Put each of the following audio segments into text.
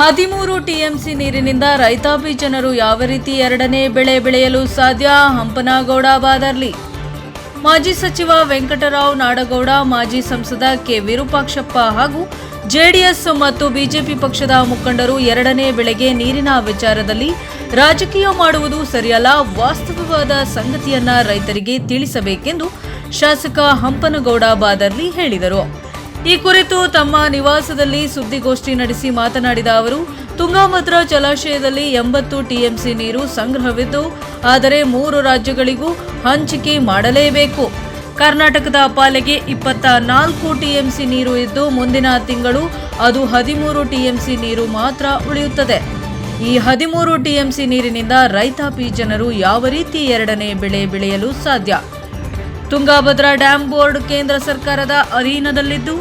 ಹದಿಮೂರು ಟಿಎಂಸಿ ನೀರಿನಿಂದ ರೈತಾಪಿ ಜನರು ಯಾವ ರೀತಿ ಎರಡನೇ ಬೆಳೆ ಬೆಳೆಯಲು ಸಾಧ್ಯ? ಹಂಪನಗೌಡ ಬಾದರ್ಲಿ. ಮಾಜಿ ಸಚಿವ ವೆಂಕಟರಾವ್ ನಾಡಗೌಡ, ಮಾಜಿ ಸಂಸದ ಕೆ. ವಿರೂಪಾಕ್ಷಪ್ಪ ಹಾಗೂ ಜೆಡಿಎಸ್ ಮತ್ತು ಬಿಜೆಪಿ ಪಕ್ಷದ ಮುಖಂಡರು ಎರಡನೇ ಬೆಳೆಗೆ ನೀರಿನ ವಿಚಾರದಲ್ಲಿ ರಾಜಕೀಯ ಮಾಡುವುದು ಸರಿಯಲ್ಲ, ವಾಸ್ತವವಾದ ಸಂಗತಿಯನ್ನ ರೈತರಿಗೆ ತಿಳಿಸಬೇಕೆಂದು ಶಾಸಕ ಹಂಪನಗೌಡ ಬಾದರ್ಲಿ ಹೇಳಿದರು. ಈ ಕುರಿತು ತಮ್ಮ ನಿವಾಸದಲ್ಲಿ ಸುದ್ದಿಗೋಷ್ಠಿ ನಡೆಸಿ ಮಾತನಾಡಿದ ಅವರು, ತುಂಗಾಭದ್ರಾ ಜಲಾಶಯದಲ್ಲಿ ಎಂಬತ್ತು ಟಿಎಂಸಿ ನೀರು ಸಂಗ್ರಹವಿದ್ದು, ಆದರೆ ಮೂರು ರಾಜ್ಯಗಳಿಗೂ ಹಂಚಿಕೆ ಮಾಡಲೇಬೇಕು. ಕರ್ನಾಟಕದ ಪಾಲಿಗೆ ಇಪ್ಪತ್ತ ನಾಲ್ಕು ಟಿಎಂಸಿ ನೀರು ಇದ್ದು, ಮುಂದಿನ ತಿಂಗಳು ಅದು ಹದಿಮೂರು ಟಿಎಂಸಿ ನೀರು ಮಾತ್ರ ಉಳಿಯುತ್ತದೆ. ಈ ಹದಿಮೂರು ಟಿಎಂಸಿ ನೀರಿನಿಂದ ರೈತಾಪಿ ಜನರು ಯಾವ ರೀತಿ ಎರಡನೇ ಬೆಳೆ ಬೆಳೆಯಲು ಸಾಧ್ಯ? ತುಂಗಾಭದ್ರಾ ಡ್ಯಾಂ ಬೋರ್ಡ್ ಕೇಂದ್ರ ಸರ್ಕಾರದ ಅಧೀನದಲ್ಲಿದ್ದು,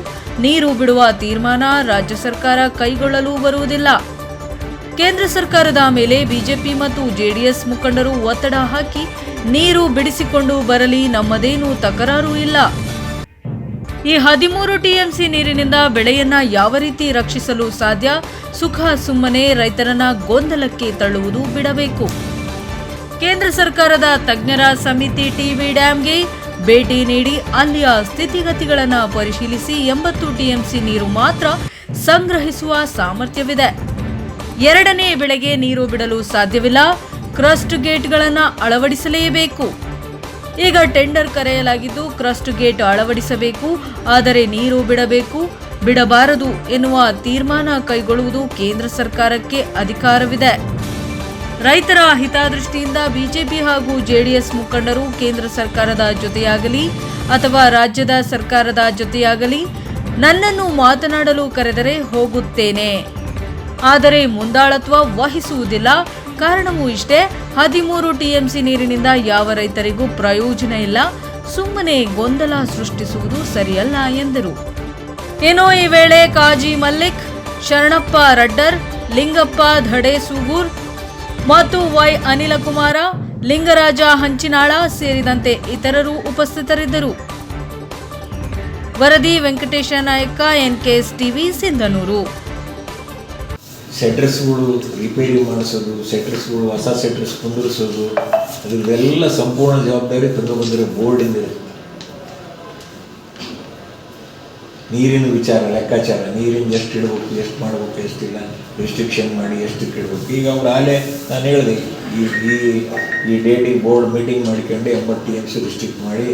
ನೀರು ಬಿಡುವ ತೀರ್ಮಾನ ರಾಜ್ಯ ಸರ್ಕಾರ ಕೈಗೊಳ್ಳಲು ಬರುವುದಿಲ್ಲ. ಕೇಂದ್ರ ಸರ್ಕಾರದ ಮೇಲೆ ಬಿಜೆಪಿ ಮತ್ತು ಜೆಡಿಎಸ್ ಮುಖಂಡರು ಒತ್ತಡ ಹಾಕಿ ನೀರು ಬಿಡಿಸಿಕೊಂಡು ಬರಲಿ ನಮ್ಮದೇನೂ ತಕರಾರು ಇಲ್ಲ. ಈ ಹದಿಮೂರು ಟಿಎಂಸಿ ನೀರಿನಿಂದ ಬೆಳೆಯನ್ನ ಯಾವ ರೀತಿ ರಕ್ಷಿಸಲು ಸಾಧ್ಯ? ಸುಖ ಸುಮ್ಮನೆ ರೈತರನ್ನ ಗೊಂದಲಕ್ಕೆ ತಳ್ಳುವುದು ಬಿಡಬೇಕು. ಕೇಂದ್ರ ಸರ್ಕಾರದ ತಜ್ಞರ ಸಮಿತಿ ಟಿವಿ ಡ್ಯಾಂಗೆ ಭೇಟಿ ನೀಡಿ ಅಲ್ಲಿಯ ಸ್ಥಿತಿಗತಿಗಳನ್ನು ಪರಿಶೀಲಿಸಿ ಎಂಬತ್ತು ಟಿಎಂಸಿ ನೀರು ಮಾತ್ರ ಸಂಗ್ರಹಿಸುವ ಸಾಮರ್ಥ್ಯವಿದೆ. ಎರಡನೇ ಬೆಳೆಗೆ ನೀರು ಬಿಡಲು ಸಾಧ್ಯವಿಲ್ಲ. ಕ್ರಸ್ಟ್ ಗೇಟ್ಗಳನ್ನು ಅಳವಡಿಸಲೇಬೇಕು. ಈಗ ಟೆಂಡರ್ ಕರೆಯಲಾಗಿದ್ದು ಕ್ರಸ್ಟ್ ಗೇಟ್ ಅಳವಡಿಸಬೇಕು. ಆದರೆ ನೀರು ಬಿಡಬೇಕು. ಬಿಡಬಾರದು ಎನ್ನುವ ತೀರ್ಮಾನ ಕೈಗೊಳ್ಳುವುದು ಕೇಂದ್ರ ಸರ್ಕಾರಕ್ಕೆ ಅಧಿಕಾರವಿದೆ. ರೈತರ ಹಿತದೃಷ್ಟಿಯಿಂದ ಬಿಜೆಪಿ ಹಾಗೂ ಜೆಡಿಎಸ್ ಮುಖಂಡರು ಕೇಂದ್ರ ಸರ್ಕಾರದ ಜೊತೆಯಾಗಲಿ ಅಥವಾ ರಾಜ್ಯದ ಸರ್ಕಾರದ ಜೊತೆಯಾಗಲಿ ನನ್ನನ್ನು ಮಾತನಾಡಲು ಕರೆದರೆ ಹೋಗುತ್ತೇನೆ. ಆದರೆ ಮುಂದಾಳತ್ವ ವಹಿಸುವುದಿಲ್ಲ. ಕಾರಣವೂ ಇಷ್ಟೇ, ಹದಿಮೂರು ಟಿಎಂಸಿ ನೀರಿನಿಂದ ಯಾವ ರೈತರಿಗೂ ಪ್ರಯೋಜನ ಇಲ್ಲ. ಸುಮ್ಮನೆ ಗೊಂದಲ ಸೃಷ್ಟಿಸುವುದು ಸರಿಯಲ್ಲ ಎಂದರು. ಏನೋ ಈ ವೇಳೆ ಕಾಜಿ ಮಲ್ಲಿಕ್, ಶರಣಪ್ಪ ರಡ್ಡರ್, ಲಿಂಗಪ್ಪ ಧಡೆ ಸೂಗೂರ್ ಮತ್ತು ವೈ ಅನಿಲಕುಮಾರ, ಲಿಂಗರಾಜ ಹಂಚಿನಾಳ ಸೇರಿದಂತೆ ಇತರರು ಉಪಸ್ಥಿತರಿದ್ದರು. ವರದಿ ವೆಂಕಟೇಶ ನಾಯಕ, ಎನ್ಕೆಎಸ್ ಟಿವಿ, ಸಿಂಧನೂರು. ಸೆಟ್ರಸ್ಗಳು ರಿಪೇರಿ ಮಾಡಿಸೋದು ಸೆಟ್ರಸ್ಗಳು ಹೊಸ ಸೆಟ್ರಸ್ ಕುಂದಿರಿಸೋದು ಅದರದೆಲ್ಲ ಸಂಪೂರ್ಣ ಜವಾಬ್ದಾರಿ ತುಂಗಭದ್ರಾ ಬೋರ್ಡಿಂದ ಇದೆ ನೀರಿನ ವಿಚಾರ, ಲೆಕ್ಕಾಚಾರ, ನೀರಿನ ಎಷ್ಟು ಇಡಬೇಕು, ಎಷ್ಟು ಮಾಡಬೇಕು, ಎಷ್ಟಿಲ್ಲ ರಿಸ್ಟ್ರಿಕ್ಷನ್ ಮಾಡಿ ಎಷ್ಟಕ್ಕೆ ಇಡಬೇಕು ಈಗ ಅವ್ರು ಆಲೆ, ನಾನು ಹೇಳಿದೆ, ಈ ಈ ಈ ಡೇಟಿಗೆ ಬೋರ್ಡ್ ಮೀಟಿಂಗ್ ಮಾಡ್ಕೊಂಡು ಎಂಬತ್ತು ಟಿ ಎಮ್ಸ್ ರಿಸ್ಟ್ರಿಕ್ಟ್ ಮಾಡಿ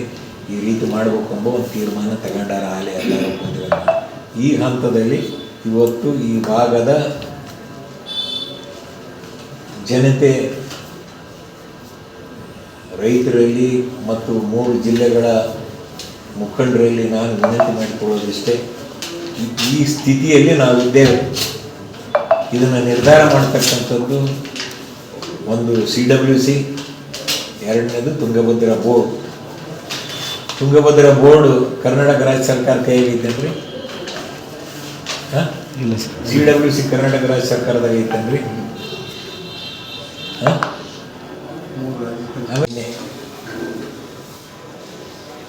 ಈ ರೀತಿ ಮಾಡಬೇಕು ಎಂಬ ಒಂದು ತೀರ್ಮಾನ ತಗೊಂಡಾರ ಆಲೆ ಎಲ್ಲರೂ ಈ ಹಂತದಲ್ಲಿ ಇವತ್ತು ಈ ಭಾಗದ ಜನತೆ ರೈತರಲ್ಲಿ ಮತ್ತು ಮೂರು ಜಿಲ್ಲೆಗಳ ಮುಖಂಡರಲ್ಲಿ ನಾನು ವಿನಂತಿ ಮಾಡಿಕೊಳ್ಳೋದಿಷ್ಟೇ ಈ- ಈ ಸ್ಥಿತಿಯಲ್ಲಿ ನಾವಿದ್ದೇವೆ ಇದನ್ನು ನಿರ್ಧಾರ ಮಾಡ್ತಕ್ಕಂಥದ್ದು ಒಂದು ಸಿ ಡಬ್ಲ್ಯೂ ಸಿ ಎರಡನೇದು ತುಂಗಭದ್ರಾ ಬೋರ್ಡ್. ತುಂಗಭದ್ರಾ ಬೋರ್ಡ್ ಕರ್ನಾಟಕ ರಾಜ್ಯ ಸರ್ಕಾರ ಕೈಯಾಗೈತೇನ್ರಿ ಹಾಂ? ಇಲ್ಲ ಸಿ ಡಬ್ಲ್ಯೂ ಸಿ ಕರ್ನಾಟಕ ರಾಜ್ಯ ಸರ್ಕಾರದಾಗ ಐತೇನ್ರಿ ಹಾಂ?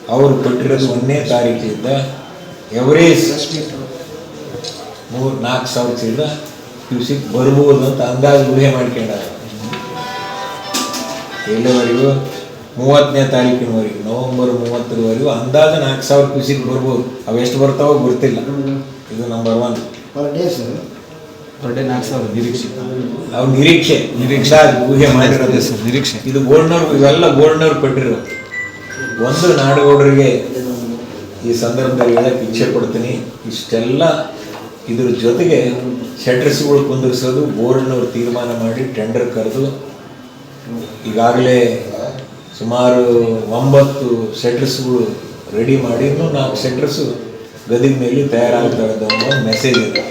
ಅವರು ಕೊಟ್ಟಿರೋದು ಒಂದನೇ ತಾರೀಕಿಂದ ಎವರೇಜ್ ಮೂರು ನಾಲ್ಕು ಸಾವಿರ ಚೀಲ ಕ್ಯೂಸಿಕ್ ಬರ್ಬೋದು ಅಂತ ಅಂದಾಜು ಊಹೆ ಮಾಡ್ಕೊಂಡಾರ ಎಲ್ಲಿವರೆಗೂ ಮೂವತ್ತನೇ ತಾರೀಕಿನವರೆಗೂ ನವೆಂಬರ್ ಮೂವತ್ತರವರೆಗೂ ಅಂದಾಜು ನಾಲ್ಕು ಸಾವಿರ ಕ್ಯೂಸಿಕ್ ಬರ್ಬೋದು. ಅವು ಎಷ್ಟು ಬರ್ತಾವೋ ಗೊತ್ತಿಲ್ಲ. ಇದು ನಂಬರ್ ಒನ್ ಅವ್ರ ನಿರೀಕ್ಷೆ. ನಿರೀಕ್ಷಾ. ಊಹೆ ಮಾಡಿರೋದೇ ಸರ್ ನಿರೀಕ್ಷೆ. ಇದು ಗೋಲ್ಡ್ನವ್ರು ಇವೆಲ್ಲ ಗೋಲ್ಡ್ನವ್ರು ಕೊಟ್ಟಿರೋ ಒಂದು ನಾಡುಗೌಡರಿಗೆ ಈ ಸಂದರ್ಭದಲ್ಲಿ ಹೇಳಕ್ಕೆ ಇಚ್ಛೆ ಪಡ್ತೀನಿ ಇಷ್ಟೆಲ್ಲ ಇದ್ರ ಜೊತೆಗೆ ಶೆಟ್ರಸ್ಗಳು ಕುಂದಿರಿಸೋದು, ಬೋರ್ಡ್ನವ್ರು ತೀರ್ಮಾನ ಮಾಡಿ ಟೆಂಡರ್ ಕರೆದು, ಈಗಾಗಲೇ ಸುಮಾರು ಒಂಬತ್ತು ಸೆಟ್ರಸ್ಗಳು ರೆಡಿ ಮಾಡಿ, ಇನ್ನೂ ನಾಲ್ಕು ಸೆಟ್ರಸ್ಸು ಗದಿ ಮೇಲೆ ತಯಾರಾಗ್ತವೆ ಅನ್ನೋ ಮೆಸೇಜ್ ಇದೆ.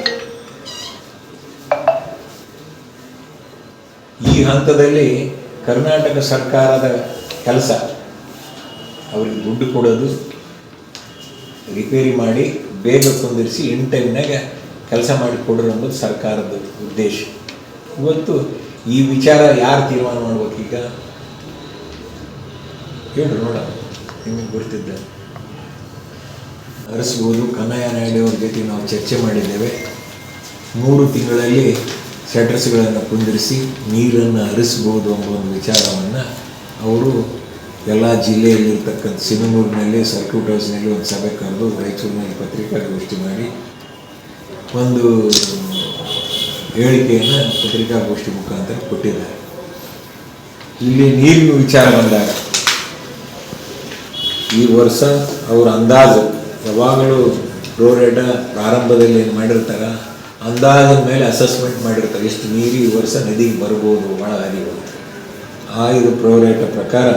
ಈ ಹಂತದಲ್ಲಿ ಕರ್ನಾಟಕ ಸರ್ಕಾರದ ಕೆಲಸ. ಅವ್ರಿಗೆ ದುಡ್ಡು ಕೊಡೋದು ರಿಪೇರಿ ಮಾಡಿ ಬೇಗ ಕುಂದಿರಿಸಿ ಇನ್ ಟೈಮ್ನಾಗ ಕೆಲಸ ಮಾಡಿ ಕೊಡ್ರಿ ಅನ್ನೋದು ಸರ್ಕಾರದ ಉದ್ದೇಶ. ಇವತ್ತು ಈ ವಿಚಾರ ಯಾರು ತೀರ್ಮಾನ ಮಾಡ್ಬೇಕೀಗ? ಹೇಳ್ರಿ ನೋಡ, ನಿಮಗೆ ಗೊತ್ತಿದ್ದ. ಅರಸ್ಬೋದು ಕನ್ನಯ್ಯ ನಾಯ್ಡು ಅವ್ರ ಜೊತೆ ನಾವು ಚರ್ಚೆ ಮಾಡಿದ್ದೇವೆ. ಮೂರು ತಿಂಗಳಲ್ಲಿ ಶಟರ್ಸ್ಗಳನ್ನು ಕುಂದಿರಿಸಿ ನೀರನ್ನು ಹರಿಸ್ಬೋದು ಅನ್ನೋ ಒಂದು ವಿಚಾರವನ್ನು ಅವರು ಎಲ್ಲ ಜಿಲ್ಲೆಯಲ್ಲಿರ್ತಕ್ಕಂಥ ಸಿನಿಮೂರಿನಲ್ಲಿ, ಸರ್ಕ್ಯೂಟ್ ಹೌಸ್ನಲ್ಲಿ ಒಂದು ಸಭೆ ಕರೆದು ರಾಯಚೂರಿನಲ್ಲಿ ಪತ್ರಿಕಾಗೋಷ್ಠಿ ಮಾಡಿ ಒಂದು ಹೇಳಿಕೆಯನ್ನು ಪತ್ರಿಕಾಗೋಷ್ಠಿ ಮುಖಾಂತರ ಕೊಟ್ಟಿದ್ದಾರೆ. ಇಲ್ಲಿ ನೀರಿನ ವಿಚಾರ ಬಂದಾಗ, ಈ ವರ್ಷ ಅವರ ಅಂದಾಜು, ಯಾವಾಗಲೂ ರೋರೇಟ ಪ್ರಾರಂಭದಲ್ಲಿ ಏನು ಮಾಡಿರ್ತಾರ, ಅಂದಾಜಿನ ಮೇಲೆ ಅಸೆಸ್ಮೆಂಟ್ ಮಾಡಿರ್ತಾರೆ, ಎಷ್ಟು ನೀರು ಈ ವರ್ಷ ನದಿಗೆ ಬರ್ಬೋದು ಒಳ ಹರಿವು ಆ ಇದು ಪ್ರೋರೇಟ ಪ್ರಕಾರ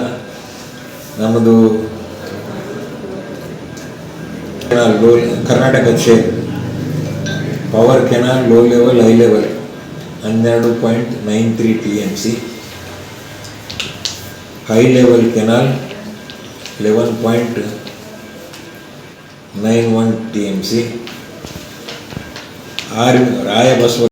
ನಮ್ಮದು low Karnataka share power canal low level high level ಹನ್ನೆರಡು point nine three T M C high level canal eleven point nine one T M C R Rayabasava